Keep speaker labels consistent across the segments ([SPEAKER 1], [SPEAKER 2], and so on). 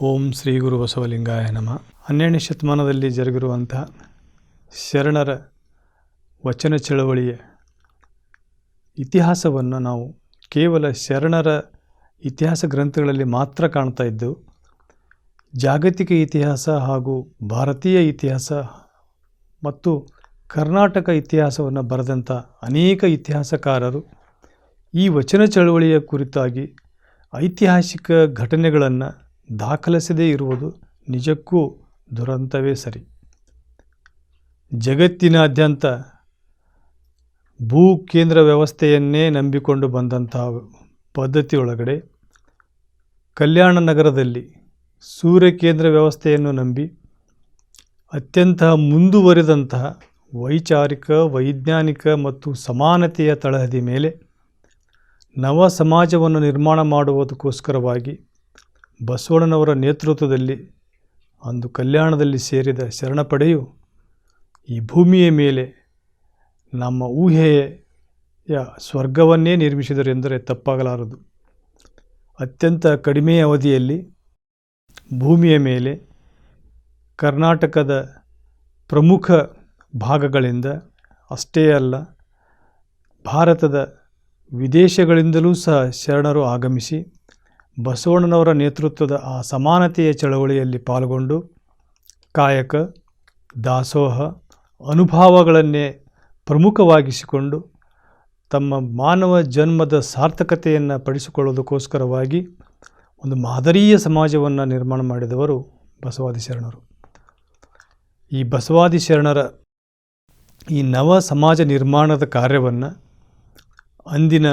[SPEAKER 1] ಓಂ ಶ್ರೀ ಗುರು ಬಸವಲಿಂಗಾಯ ನಮ. ಹನ್ನೆರಡನೇ ಶತಮಾನದಲ್ಲಿ ಜರುಗಿರುವಂಥ ಶರಣರ ವಚನ ಚಳವಳಿಯ ಇತಿಹಾಸವನ್ನು ನಾವು ಕೇವಲ ಶರಣರ ಇತಿಹಾಸ ಗ್ರಂಥಗಳಲ್ಲಿ ಮಾತ್ರ ಕಾಣ್ತಾ ಇದ್ದು, ಜಾಗತಿಕ ಇತಿಹಾಸ ಹಾಗೂ ಭಾರತೀಯ ಇತಿಹಾಸ ಮತ್ತು ಕರ್ನಾಟಕ ಇತಿಹಾಸವನ್ನು ಬರೆದಂಥ ಅನೇಕ ಇತಿಹಾಸಕಾರರು ಈ ವಚನ ಚಳವಳಿಯ ಕುರಿತಾಗಿ ಐತಿಹಾಸಿಕ ಘಟನೆಗಳನ್ನು ದಾಖಲಿಸದೇ ಇರುವುದು ನಿಜಕ್ಕೂ ದುರಂತವೇ ಸರಿ. ಜಗತ್ತಿನಾದ್ಯಂತ ಭೂ ಕೇಂದ್ರ ವ್ಯವಸ್ಥೆಯನ್ನೇ ನಂಬಿಕೊಂಡು ಬಂದಂತಹ ಪದ್ಧತಿಯೊಳಗಡೆ ಕಲ್ಯಾಣ ನಗರದಲ್ಲಿ ಸೂರ್ಯ ಕೇಂದ್ರ ವ್ಯವಸ್ಥೆಯನ್ನು ನಂಬಿ ಅತ್ಯಂತ ಮುಂದುವರೆದಂತಹ ವೈಚಾರಿಕ, ವೈಜ್ಞಾನಿಕ ಮತ್ತು ಸಮಾನತೆಯ ತಳಹದಿ ಮೇಲೆ ನವ ಸಮಾಜವನ್ನು ನಿರ್ಮಾಣ ಮಾಡುವುದಕ್ಕೋಸ್ಕರವಾಗಿ ಬಸವಣ್ಣನವರ ನೇತೃತ್ವದಲ್ಲಿ ಅಂದು ಕಲ್ಯಾಣದಲ್ಲಿ ಸೇರಿದ ಶರಣಪಡೆಯು ಈ ಭೂಮಿಯ ಮೇಲೆ ನಮ್ಮ ಊಹೆಯ ಸ್ವರ್ಗವನ್ನೇ ನಿರ್ಮಿಸಿದರೆಂದರೆ ತಪ್ಪಾಗಲಾರದು. ಅತ್ಯಂತ ಕಡಿಮೆ ಅವಧಿಯಲ್ಲಿ ಭೂಮಿಯ ಮೇಲೆ ಕರ್ನಾಟಕದ ಪ್ರಮುಖ ಭಾಗಗಳಿಂದ, ಅಷ್ಟೇ ಅಲ್ಲ, ಭಾರತದ ವಿದೇಶಗಳಿಂದಲೂ ಸಹ ಶರಣರು ಆಗಮಿಸಿ ಬಸವಣ್ಣನವರ ನೇತೃತ್ವದ ಆ ಸಮಾನತೆಯ ಚಳವಳಿಯಲ್ಲಿ ಪಾಲ್ಗೊಂಡು ಕಾಯಕ, ದಾಸೋಹ, ಅನುಭವಗಳನ್ನೇ ಪ್ರಮುಖವಾಗಿಸಿಕೊಂಡು ತಮ್ಮ ಮಾನವ ಜನ್ಮದ ಸಾರ್ಥಕತೆಯನ್ನು ಪಡಿಸಿಕೊಳ್ಳೋದಕ್ಕೋಸ್ಕರವಾಗಿ ಒಂದು ಮಾದರಿಯ ಸಮಾಜವನ್ನು ನಿರ್ಮಾಣ ಮಾಡಿದವರು ಬಸವಾದಿ ಶರಣರು ಈ ಬಸವಾದಿ ಶರಣರ ಈ ನವ ಸಮಾಜ ನಿರ್ಮಾಣದ ಕಾರ್ಯವನ್ನು ಅಂದಿನ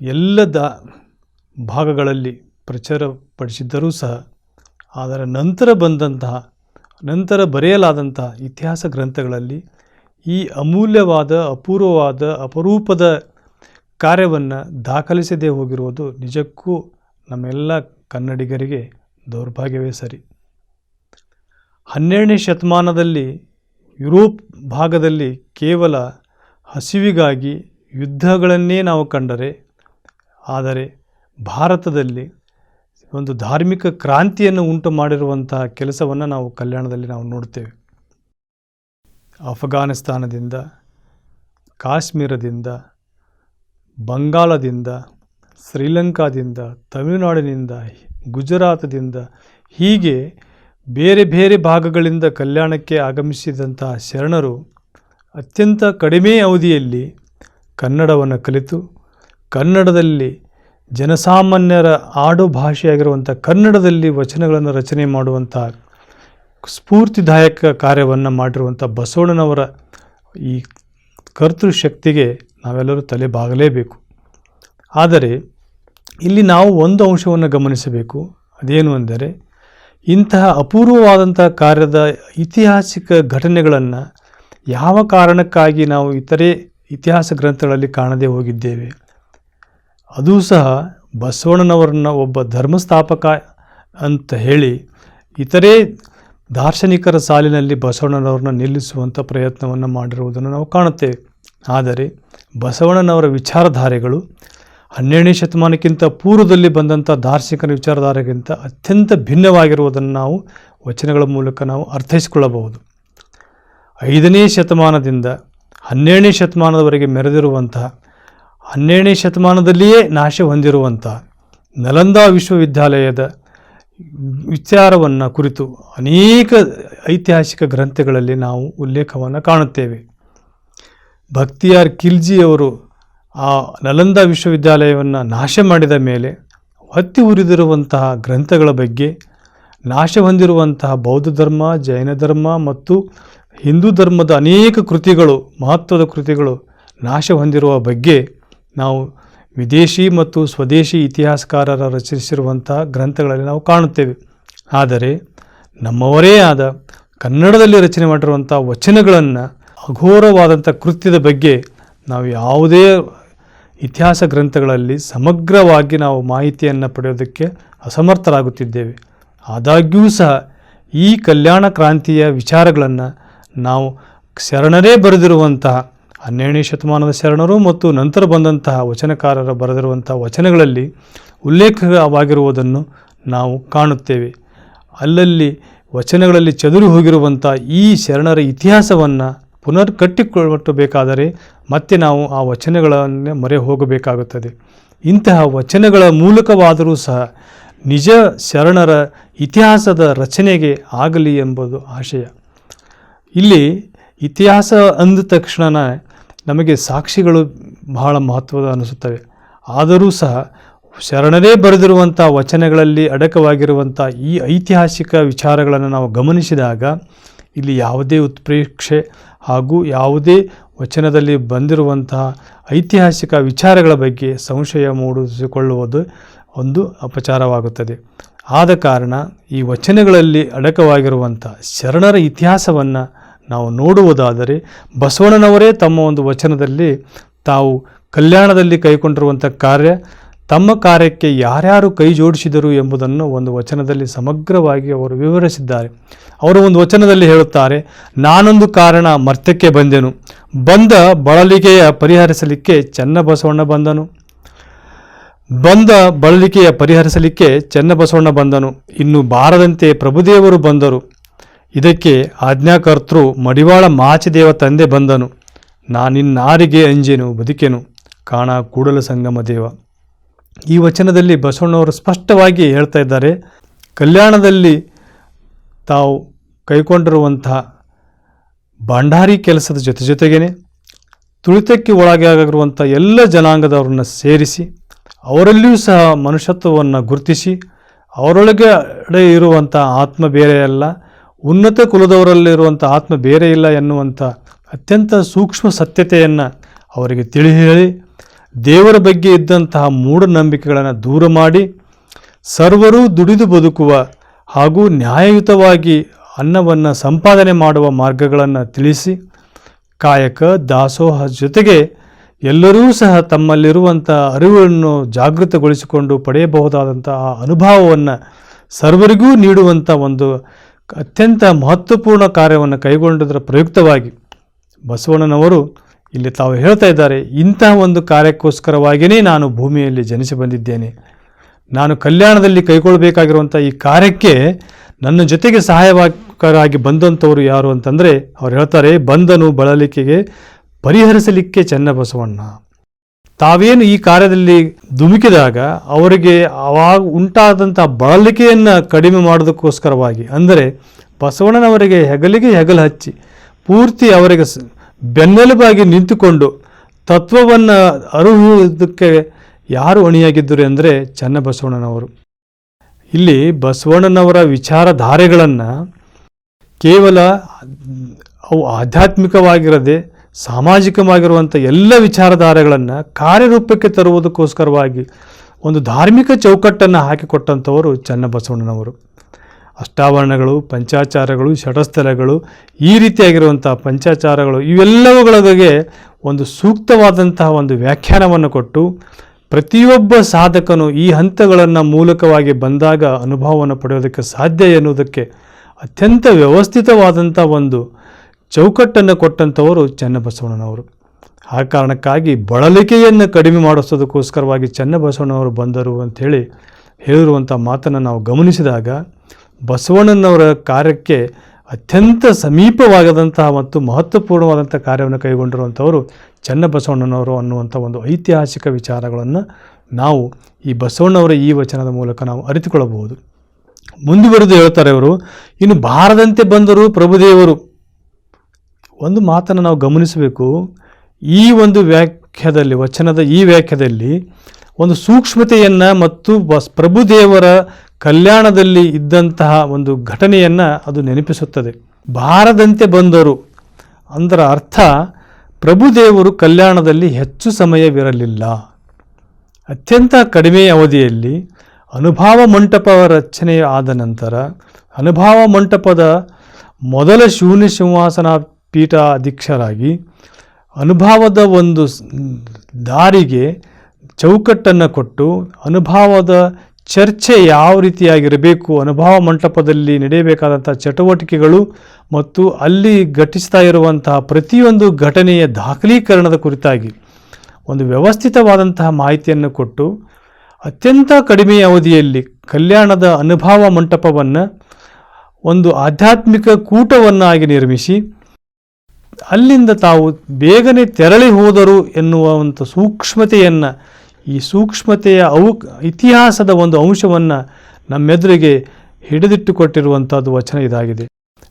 [SPEAKER 1] ಎಲ್ಲ ದ ಭಾಗಗಳಲ್ಲಿ ಪ್ರಚಾರಪಡಿಸಿದ್ದರೂ ಸಹ, ಅದರ ನಂತರ ಬಂದಂತಹ, ನಂತರ ಬರೆಯಲಾದಂತಹ ಇತಿಹಾಸ ಗ್ರಂಥಗಳಲ್ಲಿ ಈ ಅಮೂಲ್ಯವಾದ, ಅಪೂರ್ವವಾದ, ಅಪರೂಪದ ಕಾರ್ಯವನ್ನು ದಾಖಲಿಸದೇ ಹೋಗಿರುವುದು ನಿಜಕ್ಕೂ ನಮ್ಮೆಲ್ಲ ಕನ್ನಡಿಗರಿಗೆ ದೌರ್ಭಾಗ್ಯವೇ ಸರಿ. ಹನ್ನೆರಡನೇ ಶತಮಾನದಲ್ಲಿ ಯುರೋಪ್ ಭಾಗದಲ್ಲಿ ಕೇವಲ ಹಸಿವಿಗಾಗಿ ಯುದ್ಧಗಳನ್ನೇ ನಾವು ಕಂಡರೆ, ಆದರೆ ಭಾರತದಲ್ಲಿ ಒಂದು ಧಾರ್ಮಿಕ ಕ್ರಾಂತಿಯನ್ನು ಉಂಟು ಮಾಡಿರುವಂತಹ ಕೆಲಸವನ್ನು ನಾವು ಕಲ್ಯಾಣದಲ್ಲಿ ನಾವು ನೋಡ್ತೇವೆ. ಅಫ್ಘಾನಿಸ್ತಾನದಿಂದ, ಕಾಶ್ಮೀರದಿಂದ, ಬಂಗಾಳದಿಂದ, ಶ್ರೀಲಂಕಾದಿಂದ, ತಮಿಳುನಾಡಿನಿಂದ, ಗುಜರಾತದಿಂದ ಹೀಗೆ ಬೇರೆ ಬೇರೆ ಭಾಗಗಳಿಂದ ಕಲ್ಯಾಣಕ್ಕೆ ಆಗಮಿಸಿದಂತಹ ಶರಣರು ಅತ್ಯಂತ ಕಡಿಮೆ ಅವಧಿಯಲ್ಲಿ ಕನ್ನಡವನ್ನು ಕಲಿತು ಕನ್ನಡದಲ್ಲಿ ಜನಸಾಮಾನ್ಯರ ಆಡು ಭಾಷೆಯಾಗಿರುವಂಥ ಕನ್ನಡದಲ್ಲಿ ವಚನಗಳನ್ನು ರಚನೆ ಮಾಡುವಂಥ ಸ್ಫೂರ್ತಿದಾಯಕ ಕಾರ್ಯವನ್ನು ಮಾಡಿರುವಂಥ ಬಸವಣ್ಣನವರ ಈ ಕರ್ತೃಶಕ್ತಿಗೆ ನಾವೆಲ್ಲರೂ ತಲೆ ಬಾಗಲೇಬೇಕು ಆದರೆ ಇಲ್ಲಿ ನಾವು ಒಂದು ಅಂಶವನ್ನು ಗಮನಿಸಬೇಕು. ಅದೇನು ಅಂದರೆ ಇಂತಹ ಅಪೂರ್ವವಾದಂಥ ಕಾರ್ಯದ ಐತಿಹಾಸಿಕ ಘಟನೆಗಳನ್ನು ಯಾವ ಕಾರಣಕ್ಕಾಗಿ ನಾವು ಇತರೆ ಇತಿಹಾಸ ಗ್ರಂಥಗಳಲ್ಲಿ ಕಾಣದೇ ಹೋಗಿದ್ದೇವೆ? ಅದೂ ಸಹ ಬಸವಣ್ಣನವರನ್ನ ಒಬ್ಬ ಧರ್ಮಸ್ಥಾಪಕ ಅಂತ ಹೇಳಿ ಇತರೆ ದಾರ್ಶನಿಕರ ಸಾಲಿನಲ್ಲಿ ಬಸವಣ್ಣನವ್ರನ್ನ ನಿಲ್ಲಿಸುವಂಥ ಪ್ರಯತ್ನವನ್ನು ಮಾಡಿರುವುದನ್ನು ನಾವು ಕಾಣುತ್ತೇವೆ. ಆದರೆ ಬಸವಣ್ಣನವರ ವಿಚಾರಧಾರೆಗಳು ಹನ್ನೆರಡನೇ ಶತಮಾನಕ್ಕಿಂತ ಪೂರ್ವದಲ್ಲಿ ಬಂದಂಥ ದಾರ್ಶನಿಕರ ವಿಚಾರಧಾರೆಗಿಂತ ಅತ್ಯಂತ ಭಿನ್ನವಾಗಿರುವುದನ್ನು ನಾವು ವಚನಗಳ ಮೂಲಕ ನಾವು ಅರ್ಥೈಸಿಕೊಳ್ಳಬಹುದು. ಐದನೇ ಶತಮಾನದಿಂದ ಹನ್ನೆರಡನೇ ಶತಮಾನದವರೆಗೆ ಮೆರೆದಿರುವಂತಹ ಹನ್ನೆರಡನೇ ಶತಮಾನದಲ್ಲಿಯೇ ನಾಶ ಹೊಂದಿರುವಂಥ ನಲಂದಾ ವಿಶ್ವವಿದ್ಯಾಲಯದ ವಿಚಾರವನ್ನು ಕುರಿತು ಅನೇಕ ಐತಿಹಾಸಿಕ ಗ್ರಂಥಗಳಲ್ಲಿ ನಾವು ಉಲ್ಲೇಖವನ್ನು ಕಾಣುತ್ತೇವೆ. ಭಕ್ತಿಯಾರ್ ಖಿಲ್ಜಿಯವರು ಆ ನಲಂದಾ ವಿಶ್ವವಿದ್ಯಾಲಯವನ್ನು ನಾಶ ಮಾಡಿದ ಮೇಲೆ ಹತ್ತಿ ಉರಿದಿರುವಂತಹ ಗ್ರಂಥಗಳ ಬಗ್ಗೆ ನಾಶ ಹೊಂದಿರುವಂತಹ ಬೌದ್ಧ ಧರ್ಮ, ಜೈನ ಧರ್ಮ ಮತ್ತು ಹಿಂದೂ ಧರ್ಮದ ಅನೇಕ ಕೃತಿಗಳು, ಮಹತ್ವದ ಕೃತಿಗಳು ನಾಶ ಹೊಂದಿರುವ ಬಗ್ಗೆ ನಾವು ವಿದೇಶಿ ಮತ್ತು ಸ್ವದೇಶಿ ಇತಿಹಾಸಕಾರರ ರಚಿಸಿರುವಂಥ ಗ್ರಂಥಗಳಲ್ಲಿ ನಾವು ಕಾಣುತ್ತೇವೆ. ಆದರೆ ನಮ್ಮವರೇ ಆದ ಕನ್ನಡದಲ್ಲಿ ರಚನೆ ಮಾಡಿರುವಂಥ ವಚನಗಳನ್ನು ಅಘೋರವಾದಂಥ ಕೃತ್ಯದ ಬಗ್ಗೆ ನಾವು ಯಾವುದೇ ಇತಿಹಾಸ ಗ್ರಂಥಗಳಲ್ಲಿ ಸಮಗ್ರವಾಗಿ ನಾವು ಮಾಹಿತಿಯನ್ನು ಪಡೆಯೋದಕ್ಕೆ ಅಸಮರ್ಥರಾಗುತ್ತಿದ್ದೇವೆ. ಆದಾಗ್ಯೂ ಸಹ ಈ ಕಲ್ಯಾಣ ಕ್ರಾಂತಿಯ ವಿಚಾರಗಳನ್ನು ನಾವು ಶರಣರೇ ಬರೆದಿರುವಂತಹ ಹನ್ನೆರಡನೇ ಶತಮಾನದ ಶರಣರು ಮತ್ತು ನಂತರ ಬಂದಂತಹ ವಚನಕಾರರ ಬರೆದಿರುವಂತಹ ವಚನಗಳಲ್ಲಿ ಉಲ್ಲೇಖವಾಗಿರುವುದನ್ನು ನಾವು ಕಾಣುತ್ತೇವೆ. ಅಲ್ಲಲ್ಲಿ ವಚನಗಳಲ್ಲಿ ಚದುರಿ ಹೋಗಿರುವಂಥ ಈ ಶರಣರ ಇತಿಹಾಸವನ್ನು ಪುನರ್ ಕಟ್ಟಿಕೊಳ್ಳಬೇಕಾದರೆ ಮತ್ತೆ ನಾವು ಆ ವಚನಗಳನ್ನೇ ಮೊರೆ ಹೋಗಬೇಕಾಗುತ್ತದೆ. ಇಂತಹ ವಚನಗಳ ಮೂಲಕವಾದರೂ ಸಹ ನಿಜ ಶರಣರ ಇತಿಹಾಸದ ರಚನೆಗೆ ಆಗಲಿ ಎಂಬುದು ಆಶಯ. ಇಲ್ಲಿ ಇತಿಹಾಸ ಅಂದ ತಕ್ಷಣ ನಮಗೆ ಸಾಕ್ಷಿಗಳು ಬಹಳ ಮಹತ್ವದ ಅನಿಸುತ್ತವೆ. ಆದರೂ ಸಹ ಶರಣರೇ ಬರೆದಿರುವಂಥ ವಚನಗಳಲ್ಲಿ ಅಡಕವಾಗಿರುವಂಥ ಈ ಐತಿಹಾಸಿಕ ವಿಚಾರಗಳನ್ನು ನಾವು ಗಮನಿಸಿದಾಗ ಇಲ್ಲಿ ಯಾವುದೇ ಉತ್ಪ್ರೇಕ್ಷೆ ಹಾಗೂ ಯಾವುದೇ ವಚನದಲ್ಲಿ ಬಂದಿರುವಂತಹ ಐತಿಹಾಸಿಕ ವಿಚಾರಗಳ ಬಗ್ಗೆ ಸಂಶಯ ಮೂಡಿಸಿಕೊಳ್ಳುವುದು ಒಂದು ಅಪಚಾರವಾಗುತ್ತದೆ. ಆದ ಕಾರಣ ಈ ವಚನಗಳಲ್ಲಿ ಅಡಕವಾಗಿರುವಂಥ ಶರಣರ ಇತಿಹಾಸವನ್ನು ನಾವು ನೋಡುವುದಾದರೆ ಬಸವಣ್ಣನವರೇ ತಮ್ಮ ಒಂದು ವಚನದಲ್ಲಿ ತಾವು ಕಲ್ಯಾಣದಲ್ಲಿ ಕೈಕೊಂಡಿರುವಂಥ ಕಾರ್ಯ, ತಮ್ಮ ಕಾರ್ಯಕ್ಕೆ ಯಾರ್ಯಾರು ಕೈ ಜೋಡಿಸಿದರು ಎಂಬುದನ್ನು ಒಂದು ವಚನದಲ್ಲಿ ಸಮಗ್ರವಾಗಿ ಅವರು ವಿವರಿಸಿದ್ದಾರೆ. ಅವರು ಒಂದು ವಚನದಲ್ಲಿ ಹೇಳುತ್ತಾರೆ, ನಾನೊಂದು ಕಾರಣ ಮರ್ತ್ಯಕ್ಕೆ ಬಂದೆನು. ಬಂದ ಬಳಲಿಕೆಯ ಪರಿಹರಿಸಲಿಕ್ಕೆ ಚನ್ನಬಸವಣ್ಣ ಬಂದನು. ಬಂದ ಬಳಲಿಕೆಯ ಪರಿಹರಿಸಲಿಕ್ಕೆ ಚನ್ನಬಸವಣ್ಣ ಬಂದನು. ಇನ್ನು ಬಾರದಂತೆ ಪ್ರಭುದೇವರು ಬಂದರು. ಇದಕ್ಕೆ ಆಜ್ಞಾಕರ್ತೃ ಮಡಿವಾಳ ಮಾಚಿದೇವ ತಂದೆ ಬಂದನು. ನಾನಿನ್ನಾರಿಗೆ ಅಂಜೆನು, ಬದುಕೆನು, ಕಾಣ ಕೂಡಲ ಸಂಗಮ ದೇವ. ಈ ವಚನದಲ್ಲಿ ಬಸವಣ್ಣವರು ಸ್ಪಷ್ಟವಾಗಿ ಹೇಳ್ತಾ ಇದ್ದಾರೆ, ಕಲ್ಯಾಣದಲ್ಲಿ ತಾವು ಕೈಕೊಂಡಿರುವಂಥ ಭಂಡಾರಿ ಕೆಲಸದ ಜೊತೆ ಜೊತೆಗೇನೆ, ತುಳಿತಕ್ಕೆ ಒಳಗಾಗಿರುವಂಥ ಎಲ್ಲ ಜನಾಂಗದವರನ್ನು ಸೇರಿಸಿ, ಅವರಲ್ಲಿಯೂ ಸಹ ಮನುಷ್ಯತ್ವವನ್ನು ಗುರುತಿಸಿ ಅವರೊಳಗೆ ಅಡೆ ಇರುವಂಥ ಆತ್ಮ ಬೇರೆಯಲ್ಲ ಉನ್ನತ ಕುಲದವರಲ್ಲಿರುವಂಥ ಆತ್ಮ ಬೇರೆ ಇಲ್ಲ ಎನ್ನುವಂಥ ಅತ್ಯಂತ ಸೂಕ್ಷ್ಮ ಸತ್ಯತೆಯನ್ನು ಅವರಿಗೆ ತಿಳಿ ಹೇಳಿ, ದೇವರ ಬಗ್ಗೆ ಇದ್ದಂತಹ ಮೂಢನಂಬಿಕೆಗಳನ್ನು ದೂರ ಮಾಡಿ, ಸರ್ವರೂ ದುಡಿದು ಬದುಕುವ ಹಾಗೂ ನ್ಯಾಯಯುತವಾಗಿ ಅನ್ನವನ್ನು ಸಂಪಾದನೆ ಮಾಡುವ ಮಾರ್ಗಗಳನ್ನು ತಿಳಿಸಿ, ಕಾಯಕ, ದಾಸೋಹ ಜೊತೆಗೆ ಎಲ್ಲರೂ ಸಹ ತಮ್ಮಲ್ಲಿರುವಂಥ ಅರಿವನ್ನು ಜಾಗೃತಗೊಳಿಸಿಕೊಂಡು ಪಡೆಯಬಹುದಾದಂತಹ ಅನುಭವವನ್ನು ಸರ್ವರಿಗೂ ನೀಡುವಂಥ ಒಂದು ಅತ್ಯಂತ ಮಹತ್ವಪೂರ್ಣ ಕಾರ್ಯವನ್ನು ಕೈಗೊಂಡದರ ಪ್ರಯುಕ್ತವಾಗಿ ಬಸವಣ್ಣನವರು ಇಲ್ಲಿ ತಾವು ಹೇಳ್ತಾ ಇದ್ದಾರೆ ಇಂತಹ ಒಂದು ಕಾರ್ಯಕ್ಕೋಸ್ಕರವಾಗಿಯೇ ನಾನು ಭೂಮಿಯಲ್ಲಿ ಜನಿಸಿ ಬಂದಿದ್ದೇನೆ. ನಾನು ಕಲ್ಯಾಣದಲ್ಲಿ ಕೈಗೊಳ್ಳಬೇಕಾಗಿರುವಂಥ ಈ ಕಾರ್ಯಕ್ಕೆ ನನ್ನ ಜೊತೆಗೆ ಸಹಾಯಕರಾಗಿ ಬಂದಂಥವರು ಯಾರು ಅಂತಂದರೆ, ಅವ್ರು ಹೇಳ್ತಾರೆ ಬಂದನು ಬಳಲಿಕೆಗೆ ಪರಿಹರಿಸಲಿಕ್ಕೆ ಚೆನ್ನಬಸವಣ್ಣ ತಾವೇನು ಈ ಕಾರ್ಯದಲ್ಲಿ ಧುಮುಕಿದಾಗ ಅವರಿಗೆ ಅವಾಗ ಉಂಟಾದಂಥ ಬಳಲಿಕೆಯನ್ನು ಕಡಿಮೆ ಮಾಡೋದಕ್ಕೋಸ್ಕರವಾಗಿ, ಅಂದರೆ ಬಸವಣ್ಣನವರಿಗೆ ಹೆಗಲಿಗೆ ಹೆಗಲು ಹಚ್ಚಿ, ಪೂರ್ತಿ ಅವರಿಗೆ ಬೆನ್ನೆಲುಬಾಗಿ ನಿಂತುಕೊಂಡು ತತ್ವವನ್ನು ಅರುಹುವುದಕ್ಕೆ ಯಾರು ಅಣಿಯಾಗಿದ್ದರು ಅಂದರೆ ಚನ್ನಬಸವಣ್ಣನವರು. ಇಲ್ಲಿ ಬಸವಣ್ಣನವರ ವಿಚಾರಧಾರೆಗಳನ್ನು ಕೇವಲ ಅವು ಆಧ್ಯಾತ್ಮಿಕವಾಗಿರದೆ ಸಾಮಾಜಿಕವಾಗಿರುವಂಥ ಎಲ್ಲ ವಿಚಾರಧಾರೆಗಳನ್ನು ಕಾರ್ಯರೂಪಕ್ಕೆ ತರುವುದಕ್ಕೋಸ್ಕರವಾಗಿ ಒಂದು ಧಾರ್ಮಿಕ ಚೌಕಟ್ಟನ್ನು ಹಾಕಿಕೊಟ್ಟಂಥವರು ಚನ್ನಬಸವಣ್ಣನವರು. ಅಷ್ಟಾವರಣಗಳು, ಪಂಚಾಚಾರಗಳು ಷಟಸ್ಥಲಗಳು ಈ ರೀತಿಯಾಗಿರುವಂಥ ಪಂಚಾಚಾರಗಳು ಇವೆಲ್ಲವುಗಳಿಗೆ ಒಂದು ಸೂಕ್ತವಾದಂತಹ ಒಂದು ವ್ಯಾಖ್ಯಾನವನ್ನು ಕೊಟ್ಟು ಪ್ರತಿಯೊಬ್ಬ ಸಾಧಕನು ಈ ಹಂತಗಳನ್ನು ಮೂಲಕವಾಗಿ ಬಂದಾಗ ಅನುಭವವನ್ನು ಪಡೆಯೋದಕ್ಕೆ ಸಾಧ್ಯ ಎನ್ನುವುದಕ್ಕೆ ಅತ್ಯಂತ ವ್ಯವಸ್ಥಿತವಾದಂಥ ಒಂದು ಚೌಕಟ್ಟನ್ನು ಕೊಟ್ಟಂಥವರು ಚನ್ನಬಸವಣ್ಣನವರು. ಆ ಕಾರಣಕ್ಕಾಗಿ ಬಳಲಿಕೆಯನ್ನು ಕಡಿಮೆ ಮಾಡಿಸೋದಕ್ಕೋಸ್ಕರವಾಗಿ ಚನ್ನಬಸವಣ್ಣನವರು ಬಂದರು ಅಂಥೇಳಿ ಹೇಳಿರುವಂಥ ಮಾತನ್ನು ನಾವು ಗಮನಿಸಿದಾಗ ಬಸವಣ್ಣನವರ ಕಾರ್ಯಕ್ಕೆ ಅತ್ಯಂತ ಸಮೀಪವಾಗದಂತಹ ಮತ್ತು ಮಹತ್ವಪೂರ್ಣವಾದಂಥ ಕಾರ್ಯವನ್ನು ಕೈಗೊಂಡಿರುವಂಥವರು ಚನ್ನಬಸವಣ್ಣನವರು ಅನ್ನುವಂಥ ಒಂದು ಐತಿಹಾಸಿಕ ವಿಚಾರಗಳನ್ನು ನಾವು ಈ ಬಸವಣ್ಣವರ ಈ ವಚನದ ಮೂಲಕ ನಾವು ಅರಿತುಕೊಳ್ಳಬಹುದು. ಮುಂದುವರೆದು ಹೇಳ್ತಾರೆ ಅವರು ಇನ್ನು ಬಾರದಂತೆ ಬಂದರು ಪ್ರಭುದೇವರು ಒಂದು ಮಾತನ್ನು ನಾವು ಗಮನಿಸಬೇಕು. ಈ ಒಂದು ವ್ಯಾಖ್ಯದಲ್ಲಿ, ವಚನದ ಈ ವ್ಯಾಖ್ಯದಲ್ಲಿ ಒಂದು ಸೂಕ್ಷ್ಮತೆಯನ್ನು ಮತ್ತು ಪ್ರಭುದೇವರ ಕಲ್ಯಾಣದಲ್ಲಿ ಇದ್ದಂತಹ ಒಂದು ಘಟನೆಯನ್ನು ಅದು ನೆನಪಿಸುತ್ತದೆ. ಬಾರದಂತೆ ಬಂದರು. ಅದರ ಅರ್ಥ ಪ್ರಭುದೇವರು ಕಲ್ಯಾಣದಲ್ಲಿ ಹೆಚ್ಚು ಸಮಯವಿರಲಿಲ್ಲ. ಅತ್ಯಂತ ಕಡಿಮೆ ಅವಧಿಯಲ್ಲಿ ಅನುಭಾವ ಮಂಟಪ ರಚನೆ ಆದ ನಂತರ, ಅನುಭಾವ ಮಂಟಪದ ಮೊದಲ ಶೂನ್ಯ ಸಿಂಹಾಸನ ಪೀಠ ಅನುಭವದ ಒಂದು ದಾರಿಗೆ ಚೌಕಟ್ಟನ್ನು ಕೊಟ್ಟು ಅನುಭವದ ಚರ್ಚೆ ಯಾವ ರೀತಿಯಾಗಿರಬೇಕು, ಅನುಭವ ಮಂಟಪದಲ್ಲಿ ನಡೆಯಬೇಕಾದಂಥ ಚಟುವಟಿಕೆಗಳು ಮತ್ತು ಅಲ್ಲಿ ಘಟಿಸ್ತಾ ಇರುವಂತಹ ಪ್ರತಿಯೊಂದು ಘಟನೆಯ ದಾಖಲೀಕರಣದ ಕುರಿತಾಗಿ ಒಂದು ವ್ಯವಸ್ಥಿತವಾದಂತಹ ಮಾಹಿತಿಯನ್ನು ಕೊಟ್ಟು ಅತ್ಯಂತ ಕಡಿಮೆ ಅವಧಿಯಲ್ಲಿ ಕಲ್ಯಾಣದ ಅನುಭವ ಮಂಟಪವನ್ನು ಒಂದು ಆಧ್ಯಾತ್ಮಿಕ ಕೂಟವನ್ನಾಗಿ ನಿರ್ಮಿಸಿ ಅಲ್ಲಿಂದ ತಾವು ಬೇಗನೆ ತೆರಳಿ ಹೋದರು ಎನ್ನುವಂಥ ಸೂಕ್ಷ್ಮತೆಯನ್ನು, ಈ ಸೂಕ್ಷ್ಮತೆಯ ಅವು ಇತಿಹಾಸದ ಒಂದು ಅಂಶವನ್ನು ನಮ್ಮೆದುರಿಗೆ ಹಿಡಿದಿಟ್ಟುಕೊಟ್ಟಿರುವಂಥದ್ದು ವಚನ ಇದಾಗಿದೆ.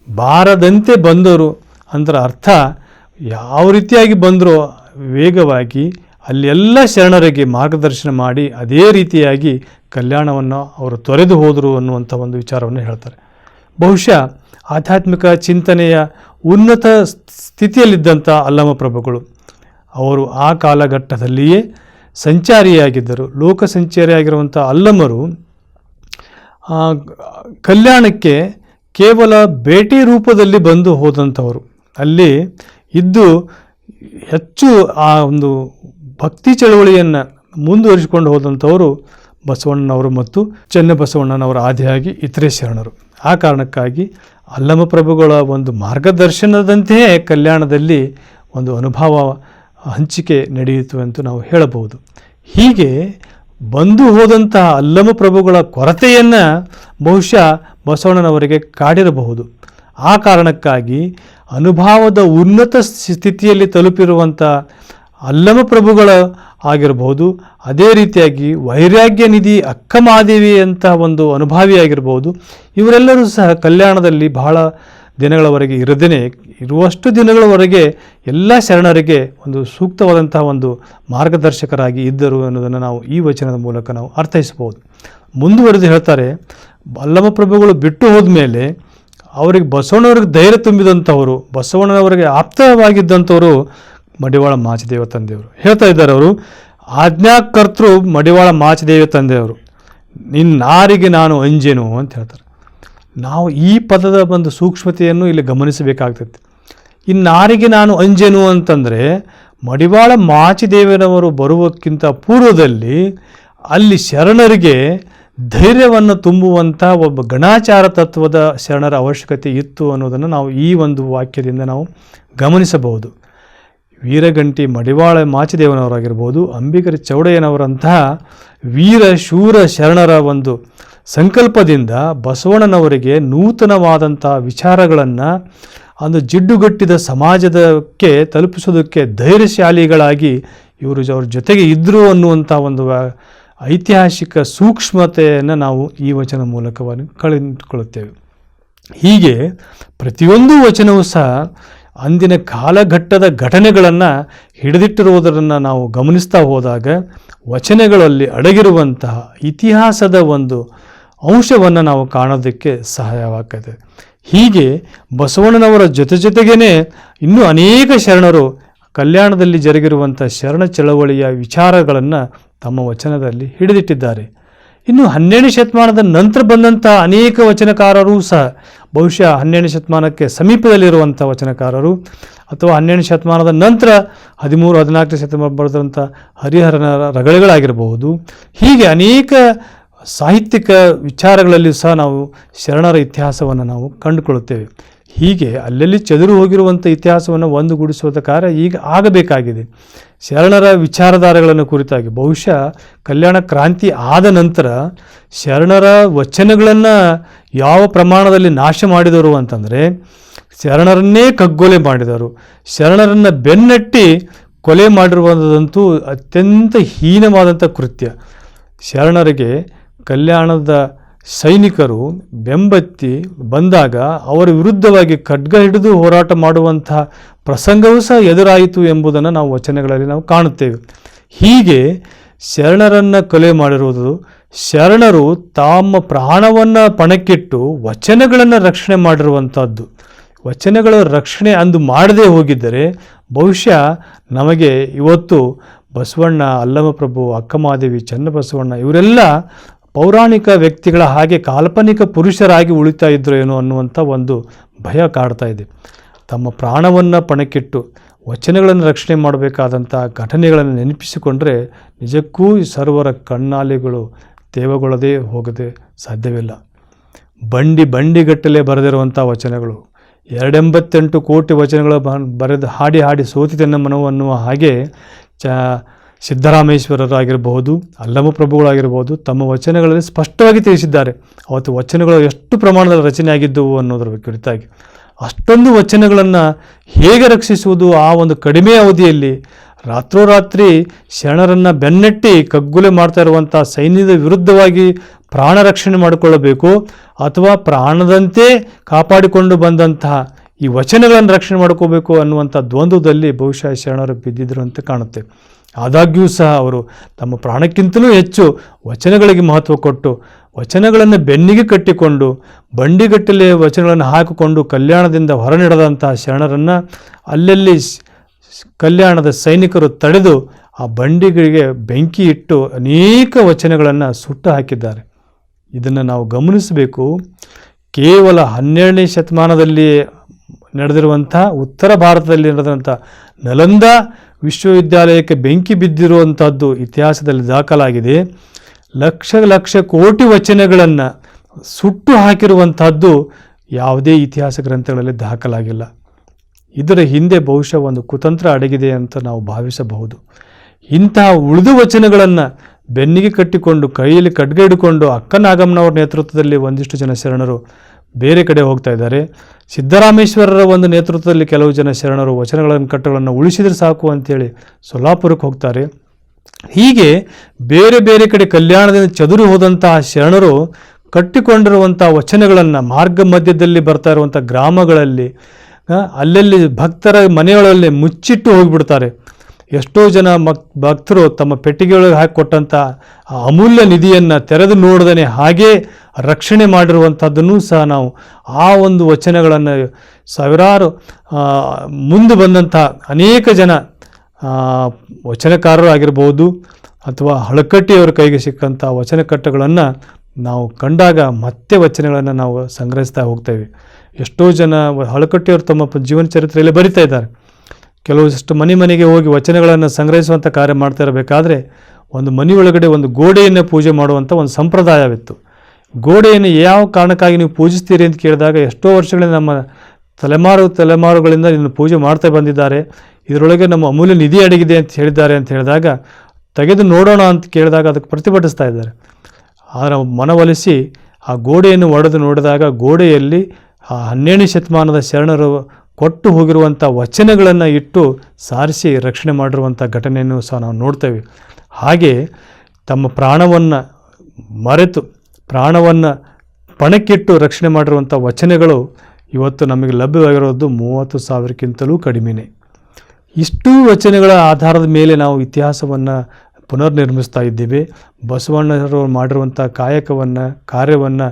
[SPEAKER 1] ಬಾರದಂತೆ ಬಂದರು ಅಂದರ ಅರ್ಥ ಯಾವ ರೀತಿಯಾಗಿ ಬಂದರೂ ವೇಗವಾಗಿ ಅಲ್ಲೆಲ್ಲ ಶರಣರಿಗೆ ಮಾರ್ಗದರ್ಶನ ಮಾಡಿ ಅದೇ ರೀತಿಯಾಗಿ ಕಲ್ಯಾಣವನ್ನು ಅವರು ತೊರೆದು ಹೋದರು ಅನ್ನುವಂಥ ಒಂದು ವಿಚಾರವನ್ನು ಹೇಳ್ತಾರೆ. ಬಹುಶಃ ಆಧ್ಯಾತ್ಮಿಕ ಚಿಂತನೆಯ ಉನ್ನತ ಸ್ಥಿತಿಯಲ್ಲಿದ್ದಂಥ ಅಲ್ಲಮ ಪ್ರಭುಗಳು. ಅವರು ಆ ಕಾಲಘಟ್ಟದಲ್ಲಿಯೇ ಸಂಚಾರಿಯಾಗಿದ್ದರು. ಲೋಕ ಸಂಚಾರಿಯಾಗಿರುವಂಥ ಅಲ್ಲಮರು ಕಲ್ಯಾಣಕ್ಕೆ ಕೇವಲ ಭೇಟಿ ರೂಪದಲ್ಲಿ ಬಂದು ಹೋದಂಥವರು. ಅಲ್ಲಿ ಇದ್ದು ಹೆಚ್ಚು ಆ ಒಂದು ಭಕ್ತಿ ಚಳವಳಿಯನ್ನು ಮುಂದುವರಿಸಿಕೊಂಡು ಹೋದಂಥವರು ಬಸವಣ್ಣನವರು ಮತ್ತು ಚೆನ್ನಬಸವಣ್ಣನವರ ಆದಿಯಾಗಿ ಇತರೆ ಶರಣರು ಆ ಕಾರಣಕ್ಕಾಗಿ ಅಲ್ಲಮ ಪ್ರಭುಗಳ ಒಂದು ಮಾರ್ಗದರ್ಶನದಂತೆಯೇ ಕಲ್ಯಾಣದಲ್ಲಿ ಒಂದು ಅನುಭವ, ಹಂಚಿಕೆ ನಡೆಯಿತು ಅಂತ ನಾವು ಹೇಳಬಹುದು. ಹೀಗೆ ಬಂದು ಹೋದಂತಹ ಅಲ್ಲಮ ಪ್ರಭುಗಳ ಕೊರತೆಯನ್ನು ಬಹುಶಃ ಬಸವಣ್ಣನವರಿಗೆ ಕಾಡಿರಬಹುದು. ಆ ಕಾರಣಕ್ಕಾಗಿ ಅನುಭವದ ಉನ್ನತ ಸ್ಥಿತಿಯಲ್ಲಿ ತಲುಪಿರುವಂಥ ಅಲ್ಲಮ ಪ್ರಭುಗಳ ಆಗಿರಬಹುದು ಅದೇ ರೀತಿಯಾಗಿ ವೈರಾಗ್ಯ ನಿಧಿ ಅಕ್ಕಮಾದೇವಿ ಅಂತ ಒಂದು ಅನುಭಾವಿಯಾಗಿರ್ಬೋದು ಇವರೆಲ್ಲರೂ ಸಹ ಕಲ್ಯಾಣದಲ್ಲಿ ಬಹಳ ದಿನಗಳವರೆಗೆ ಇರದೇ ಇರುವಷ್ಟು ದಿನಗಳವರೆಗೆ ಎಲ್ಲ ಶರಣರಿಗೆ ಒಂದು ಸೂಕ್ತವಾದಂತಹ ಒಂದು ಮಾರ್ಗದರ್ಶಕರಾಗಿ ಇದ್ದರು ಅನ್ನೋದನ್ನು ನಾವು ಈ ವಚನದ ಮೂಲಕ ನಾವು ಅರ್ಥೈಸಬಹುದು. ಮುಂದುವರೆದು ಹೇಳ್ತಾರೆ ಅಲ್ಲಮ ಪ್ರಭುಗಳು ಬಿಟ್ಟು ಹೋದ್ಮೇಲೆ ಅವರಿಗೆ ಬಸವಣ್ಣವ್ರಿಗೆ ಧೈರ್ಯ ತುಂಬಿದಂಥವರು, ಬಸವಣ್ಣನವರಿಗೆ ಆಪ್ತವಾಗಿದ್ದಂಥವರು ಮಡಿವಾಳ ಮಾಚದೇವ ತಂದೆಯವರು. ಹೇಳ್ತಾ ಇದ್ದಾರೆ ಅವರು, ಆಜ್ಞಾಕರ್ತೃ ಮಡಿವಾಳ ಮಾಚದೇವ ತಂದೆಯವರು, ನಿನ್ನಾರಿಗೆ ನಾನು ಅಂಜೆನು ಅಂತ ಹೇಳ್ತಾರೆ. ನಾವು ಈ ಪದದ ಒಂದು ಸೂಕ್ಷ್ಮತೆಯನ್ನು ಇಲ್ಲಿ ಗಮನಿಸಬೇಕಾಗ್ತೈತಿ. ಇನ್ನಾರಿಗೆ ನಾನು ಅಂಜೆನು ಅಂತಂದರೆ, ಮಡಿವಾಳ ಮಾಚಿದೇವನವರು ಬರುವಕ್ಕಿಂತ ಪೂರ್ವದಲ್ಲಿ ಅಲ್ಲಿ ಶರಣರಿಗೆ ಧೈರ್ಯವನ್ನು ತುಂಬುವಂಥ ಒಬ್ಬ ಗಣಾಚಾರ ತತ್ವದ ಶರಣರ ಅವಶ್ಯಕತೆ ಇತ್ತು ಅನ್ನೋದನ್ನು ನಾವು ಈ ಒಂದು ವಾಕ್ಯದಿಂದ ನಾವು ಗಮನಿಸಬಹುದು. ವೀರಗಂಟಿ ಮಡಿವಾಳ ಮಾಚಿದೇವನವರಾಗಿರ್ಬೋದು ಅಂಬಿಗರ ಚೌಡಯ್ಯನವರಂತಹ ವೀರ ಶೂರ ಶರಣರ ಒಂದು ಸಂಕಲ್ಪದಿಂದ ಬಸವಣ್ಣನವರಿಗೆ ನೂತನವಾದಂಥ ವಿಚಾರಗಳನ್ನು ಒಂದು ಜಿಡ್ಡುಗಟ್ಟಿದ ಸಮಾಜದಕ್ಕೆ ತಲುಪಿಸೋದಕ್ಕೆ ಧೈರ್ಯಶಾಲಿಗಳಾಗಿ ಇವರು ಅವ್ರ ಜೊತೆಗೆ ಇದ್ದರು ಅನ್ನುವಂಥ ಒಂದು ಐತಿಹಾಸಿಕ ಸೂಕ್ಷ್ಮತೆಯನ್ನು ನಾವು ಈ ವಚನ ಮೂಲಕವಾಗಿ ಕಳೆದುಕೊಳ್ಳುತ್ತೇವೆ. ಹೀಗೆ ಪ್ರತಿಯೊಂದು ವಚನವೂ ಸಹ ಅಂದಿನ ಕಾಲಘಟ್ಟದ ಘಟನೆಗಳನ್ನು ಹಿಡಿದಿಟ್ಟಿರುವುದನ್ನು ನಾವು ಗಮನಿಸ್ತಾ ಹೋದಾಗ ವಚನಗಳಲ್ಲಿ ಅಡಗಿರುವಂತಹ ಇತಿಹಾಸದ ಒಂದು ಅಂಶವನ್ನು ನಾವು ಕಾಣೋದಕ್ಕೆ ಸಹಾಯವಾಗ್ತದೆ. ಹೀಗೆ ಬಸವಣ್ಣನವರ ಜೊತೆ ಜೊತೆಗೇ ಇನ್ನೂ ಅನೇಕ ಶರಣರು ಕಲ್ಯಾಣದಲ್ಲಿ ಜರುಗಿರುವಂಥ ಶರಣ ಚಳವಳಿಯ ವಿಚಾರಗಳನ್ನು ತಮ್ಮ ವಚನದಲ್ಲಿ ಹಿಡಿದಿಟ್ಟಿದ್ದಾರೆ. ಇನ್ನು ಹನ್ನೆರಡನೇ ಶತಮಾನದ ನಂತರ ಬಂದಂಥ ಅನೇಕ ವಚನಕಾರರು ಸಹ ಬಹುಶಃ ಹನ್ನೆರಡನೇ ಶತಮಾನಕ್ಕೆ ಸಮೀಪದಲ್ಲಿರುವಂಥ ವಚನಕಾರರು ಅಥವಾ ಹನ್ನೆರಡನೇ ಶತಮಾನದ ನಂತರ ಹದಿಮೂರು, ಹದಿನಾಲ್ಕನೇ ಶತಮಾನ ಬರೆದಂಥ ಹರಿಹರನ ರಗಳೆಗಳಾಗಿರಬಹುದು. ಹೀಗೆ ಅನೇಕ ಸಾಹಿತ್ಯಿಕ ವಿಚಾರಗಳಲ್ಲಿ ಸಹ ನಾವು ಶರಣರ ಇತಿಹಾಸವನ್ನು ನಾವು ಕಂಡುಕೊಳ್ಳುತ್ತೇವೆ. ಹೀಗೆ ಅಲ್ಲಲ್ಲಿ ಚದುರು ಹೋಗಿರುವಂಥ ಇತಿಹಾಸವನ್ನು ಒಂದುಗೂಡಿಸುವ ಕಾರ್ಯ ಈಗ ಆಗಬೇಕಾಗಿದೆ. ಶರಣರ ವಿಚಾರಧಾರೆಗಳನ್ನು ಕುರಿತಾಗಿ ಬಹುಶಃ ಕಲ್ಯಾಣ ಕ್ರಾಂತಿ ಆದ ನಂತರ ಶರಣರ ವಚನಗಳನ್ನು ಯಾವ ಪ್ರಮಾಣದಲ್ಲಿ ನಾಶ ಮಾಡಿದರು ಅಂತಂದರೆ ಶರಣರನ್ನೇ ಕಗ್ಗೊಲೆ ಮಾಡಿದರು. ಶರಣರನ್ನು ಬೆನ್ನಟ್ಟಿ ಕೊಲೆ ಮಾಡಿರುವಂಥದ್ದಂತೂ ಅತ್ಯಂತ ಹೀನವಾದಂಥ ಕೃತ್ಯ. ಶರಣರಿಗೆ ಕಲ್ಯಾಣದ ಸೈನಿಕರು ಬೆಂಬತ್ತಿ ಬಂದಾಗ ಅವರ ವಿರುದ್ಧವಾಗಿ ಖಡ್ಗ ಹಿಡಿದು ಹೋರಾಟ ಮಾಡುವಂತಹ ಪ್ರಸಂಗವೂ ಸಹ ಎದುರಾಯಿತು ಎಂಬುದನ್ನು ನಾವು ವಚನಗಳಲ್ಲಿ ನಾವು ಕಾಣುತ್ತೇವೆ. ಹೀಗೆ ಶರಣರನ್ನು ಕೊಲೆ ಮಾಡಿರುವುದು, ಶರಣರು ತಮ್ಮ ಪ್ರಾಣವನ್ನು ಪಣಕ್ಕಿಟ್ಟು ವಚನಗಳನ್ನು ರಕ್ಷಣೆ ಮಾಡಿರುವಂಥದ್ದು. ವಚನಗಳ ರಕ್ಷಣೆ ಅಂದು ಮಾಡದೇ ಹೋಗಿದ್ದರೆ ಬಹುಶಃ ನಮಗೆ ಇವತ್ತು ಬಸವಣ್ಣ ಅಲ್ಲಮಪ್ರಭು, ಅಕ್ಕಮಾದೇವಿ, ಚನ್ನಬಸವಣ್ಣ ಇವರೆಲ್ಲ ಪೌರಾಣಿಕ ವ್ಯಕ್ತಿಗಳ ಹಾಗೆ ಕಾಲ್ಪನಿಕ ಪುರುಷರಾಗಿ ಉಳಿತಾ ಇದ್ರು ಏನೋ ಅನ್ನುವಂಥ ಒಂದು ಭಯ ಕಾಡ್ತಾ ಇದೆ. ತಮ್ಮ ಪ್ರಾಣವನ್ನು ಪಣಕ್ಕಿಟ್ಟು ವಚನಗಳನ್ನು ರಕ್ಷಣೆ ಮಾಡಬೇಕಾದಂಥ ಘಟನೆಗಳನ್ನು ನೆನಪಿಸಿಕೊಂಡರೆ ನಿಜಕ್ಕೂ ಈ ಸರ್ವರ ಕಣ್ಣಾಲಿಗಳು ತೇವಗೊಳ್ಳದೆ ಹೋಗದೆ ಸಾಧ್ಯವಿಲ್ಲ. ಬಂಡಿ ಬಂಡಿಗಟ್ಟಲೆ ಬರೆದಿರುವಂಥ ವಚನಗಳು, ಎರಡೆಂಬತ್ತೆಂಟು ಕೋಟಿ ವಚನಗಳು ಬರೆದು ಹಾಡಿ ಹಾಡಿ ಸೋತಿತೆನ್ನ ಮನವು ಅನ್ನುವ ಹಾಗೆ ಚ ಸಿದ್ದರಾಮೇಶ್ವರರಾಗಿರಬಹುದು, ಅಲ್ಲಮ ಪ್ರಭುಗಳಾಗಿರ್ಬೋದು ತಮ್ಮ ವಚನಗಳಲ್ಲಿ ಸ್ಪಷ್ಟವಾಗಿ ತಿಳಿಸಿದ್ದಾರೆ. ಅವತ್ತು ವಚನಗಳು ಎಷ್ಟು ಪ್ರಮಾಣದಲ್ಲಿ ರಚನೆ ಆಗಿದ್ದವು ಅನ್ನೋದರ ಕುರಿತಾಗಿ. ಅಷ್ಟೊಂದು ವಚನಗಳನ್ನು ಹೇಗೆ ರಕ್ಷಿಸುವುದು ಆ ಒಂದು ಕಡಿಮೆ ಅವಧಿಯಲ್ಲಿ ರಾತ್ರೋರಾತ್ರಿ ಶರಣರನ್ನು ಬೆನ್ನಟ್ಟಿ ಕಗ್ಗುಲೆ ಮಾಡ್ತಾ ಇರುವಂಥ ಸೈನ್ಯದ ವಿರುದ್ಧವಾಗಿ ಪ್ರಾಣ ರಕ್ಷಣೆ ಮಾಡಿಕೊಳ್ಳಬೇಕು ಅಥವಾ ಪ್ರಾಣದಂತೆ ಕಾಪಾಡಿಕೊಂಡು ಬಂದಂತಹ ಈ ವಚನಗಳನ್ನು ರಕ್ಷಣೆ ಮಾಡ್ಕೋಬೇಕು ಅನ್ನುವಂಥ ದ್ವಂದ್ವದಲ್ಲಿ ಬಹುಶಃ ಶರಣರು ಬಿದ್ದಿದ್ರು ಅಂತ ಕಾಣುತ್ತೆ. ಆದಾಗ್ಯೂ ಸಹ ಅವರು ತಮ್ಮ ಪ್ರಾಣಕ್ಕಿಂತಲೂ ಹೆಚ್ಚು ವಚನಗಳಿಗೆ ಮಹತ್ವ ಕೊಟ್ಟು ವಚನಗಳನ್ನು ಬೆನ್ನಿಗೆ ಕಟ್ಟಿಕೊಂಡು ಬಂಡಿಗಟ್ಟಲೆ ವಚನಗಳನ್ನು ಹಾಕಿಕೊಂಡು ಕಲ್ಯಾಣದಿಂದ ಹೊರನಡೆದಂತಹ ಶರಣರನ್ನು ಅಲ್ಲಲ್ಲಿ ಕಲ್ಯಾಣದ ಸೈನಿಕರು ತಡೆದು ಆ ಬಂಡಿಗಳಿಗೆ ಬೆಂಕಿ ಇಟ್ಟು ಅನೇಕ ವಚನಗಳನ್ನು ಸುಟ್ಟು ಹಾಕಿದ್ದಾರೆ. ಇದನ್ನು ನಾವು ಗಮನಿಸಬೇಕು. ಕೇವಲ ಹನ್ನೆರಡನೇ ಶತಮಾನದಲ್ಲಿ ನಡೆದಿರುವಂಥ ಉತ್ತರ ಭಾರತದಲ್ಲಿ ನಡೆದಂಥ ನಲಂದ ವಿಶ್ವವಿದ್ಯಾಲಯಕ್ಕೆ ಬೆಂಕಿ ಬಿದ್ದಿರುವಂಥದ್ದು ಇತಿಹಾಸದಲ್ಲಿ ದಾಖಲಾಗಿದೆ. ಲಕ್ಷ ಲಕ್ಷ ಕೋಟಿ ವಚನಗಳನ್ನು ಸುಟ್ಟು ಹಾಕಿರುವಂಥದ್ದು ಯಾವುದೇ ಇತಿಹಾಸ ಗ್ರಂಥಗಳಲ್ಲಿ ದಾಖಲಾಗಿಲ್ಲ. ಇದರ ಹಿಂದೆ ಬಹುಶಃ ಒಂದು ಕುತಂತ್ರ ಅಡಗಿದೆ ಅಂತ ನಾವು ಭಾವಿಸಬಹುದು. ಇಂತಹ ಉಳಿದು ವಚನಗಳನ್ನು ಬೆನ್ನಿಗೆ ಕಟ್ಟಿಕೊಂಡು, ಕೈಯಲ್ಲಿ ಖಡ್ಗ ಹಿಡ್ಕೊಂಡು ಅಕ್ಕನಾಗಮ್ಮನವರ ನೇತೃತ್ವದಲ್ಲಿ ಒಂದಿಷ್ಟು ಜನ ಶರಣರು ಬೇರೆ ಕಡೆ ಹೋಗ್ತಾ ಇದ್ದಾರೆ. ಸಿದ್ದರಾಮೇಶ್ವರರ ಒಂದು ನೇತೃತ್ವದಲ್ಲಿ ಕೆಲವು ಜನ ಶರಣರು ವಚನಗಳನ್ನು, ಕಟ್ಟುಗಳನ್ನು ಉಳಿಸಿದರೆ ಸಾಕು ಅಂತೇಳಿ ಸೊಲ್ಲಾಪುರಕ್ಕೆ ಹೋಗ್ತಾರೆ. ಹೀಗೆ ಬೇರೆ ಬೇರೆ ಕಡೆ ಕಲ್ಯಾಣದಿಂದ ಚದುರಿ ಹೋದಂತಹ ಶರಣರು ಕಟ್ಟಿಕೊಂಡಿರುವಂಥ ವಚನಗಳನ್ನು ಮಾರ್ಗ ಮಧ್ಯದಲ್ಲಿ ಬರ್ತಾ ಇರುವಂಥ ಗ್ರಾಮಗಳಲ್ಲಿ ಅಲ್ಲಲ್ಲಿ ಭಕ್ತರ ಮನೆಯೊಳಲ್ಲಿ ಮುಚ್ಚಿಟ್ಟು ಹೋಗಿಬಿಡ್ತಾರೆ. ಎಷ್ಟೋ ಜನ ಮಕ್, ಭಕ್ತರು ತಮ್ಮ ಪೆಟ್ಟಿಗೆಯೊಳಗೆ ಹಾಕಿ ಕೊಟ್ಟಂಥ ಅಮೂಲ್ಯ ನಿಧಿಯನ್ನು ತೆರೆದು ನೋಡದೇ ಹಾಗೇ ರಕ್ಷಣೆ ಮಾಡಿರುವಂಥದ್ದನ್ನು ಸಹ ನಾವು ಆ ಒಂದು ವಚನಗಳನ್ನು ಸಾವಿರಾರು ಮುಂದೆ ಬಂದಂಥ ಅನೇಕ ಜನ ವಚನಕಾರರು ಆಗಿರ್ಬೋದು ಅಥವಾ ಹಳಕಟ್ಟಿಯವರ ಕೈಗೆ ಸಿಕ್ಕಂಥ ವಚನಕಟ್ಟುಗಳನ್ನು ನಾವು ಕಂಡಾಗ ಮತ್ತೆ ವಚನಗಳನ್ನು ನಾವು ಸಂಗ್ರಹಿಸ್ತಾ ಹೋಗ್ತೇವೆ. ಎಷ್ಟೋ ಜನ ಹಳಕಟ್ಟಿಯವರು ತಮ್ಮ ಜೀವನ ಚರಿತ್ರೆಯಲ್ಲಿ ಬರಿತಾ ಇದ್ದಾರೆ. ಕೆಲವಷ್ಟು ಮನೆ ಮನೆಗೆ ಹೋಗಿ ವಚನಗಳನ್ನು ಸಂಗ್ರಹಿಸುವಂಥ ಕಾರ್ಯ ಮಾಡ್ತಾ ಇರಬೇಕಾದ್ರೆ ಒಂದು ಮನೆಯೊಳಗಡೆ ಒಂದು ಗೋಡೆಯನ್ನು ಪೂಜೆ ಮಾಡುವಂಥ ಒಂದು ಸಂಪ್ರದಾಯವಿತ್ತು. ಗೋಡೆಯನ್ನು ಯಾವ ಕಾರಣಕ್ಕಾಗಿ ನೀವು ಪೂಜಿಸ್ತೀರಿ ಅಂತ ಕೇಳಿದಾಗ ಎಷ್ಟೋ ವರ್ಷಗಳಿಂದ ನಮ್ಮ ತಲೆಮಾರು ತಲೆಮಾರುಗಳಿಂದ ಇದನ್ನು ಪೂಜೆ ಮಾಡ್ತಾ ಬಂದಿದ್ದಾರೆ. ಇದರೊಳಗೆ ನಮ್ಮ ಅಮೂಲ್ಯ ನಿಧಿ ಅಡಗಿದೆ ಅಂತ ಹೇಳಿದ್ದಾರೆ ಅಂತ ಹೇಳಿದಾಗ ತೆಗೆದು ನೋಡೋಣ ಅಂತ ಕೇಳಿದಾಗ ಅದಕ್ಕೆ ಪ್ರತಿಭಟಿಸ್ತಾ ಇದ್ದಾರೆ. ಅದರ ಮನವೊಲಿಸಿ ಆ ಗೋಡೆಯನ್ನು ಒಡೆದು ನೋಡಿದಾಗ ಗೋಡೆಯಲ್ಲಿ ಆ ಹನ್ನೆರಡನೇ ಶತಮಾನದ ಶರಣರು ಕೊಟ್ಟು ಹೋಗಿರುವಂಥ ವಚನಗಳನ್ನು ಇಟ್ಟು ಸಾರಿಸಿ ರಕ್ಷಣೆ ಮಾಡಿರುವಂಥ ಘಟನೆಯನ್ನು ಸಹ ನಾವು ನೋಡ್ತೇವೆ. ಹಾಗೆ ತಮ್ಮ ಪ್ರಾಣವನ್ನು ಮರೆತು ಪ್ರಾಣವನ್ನು ಪಣಕ್ಕಿಟ್ಟು ರಕ್ಷಣೆ ಮಾಡಿರುವಂಥ ವಚನಗಳು ಇವತ್ತು ನಮಗೆ ಲಭ್ಯವಾಗಿರೋದು ಮೂವತ್ತು ಸಾವಿರಕ್ಕಿಂತಲೂ ಕಡಿಮೆನೇ. ಇಷ್ಟು ವಚನಗಳ ಆಧಾರದ ಮೇಲೆ ನಾವು ಇತಿಹಾಸವನ್ನು ಪುನರ್ನಿರ್ಮಿಸ್ತಾ ಇದ್ದೇವೆ. ಬಸವಣ್ಣರು ಮಾಡಿರುವಂಥ ಕಾಯಕವನ್ನು, ಕಾರ್ಯವನ್ನು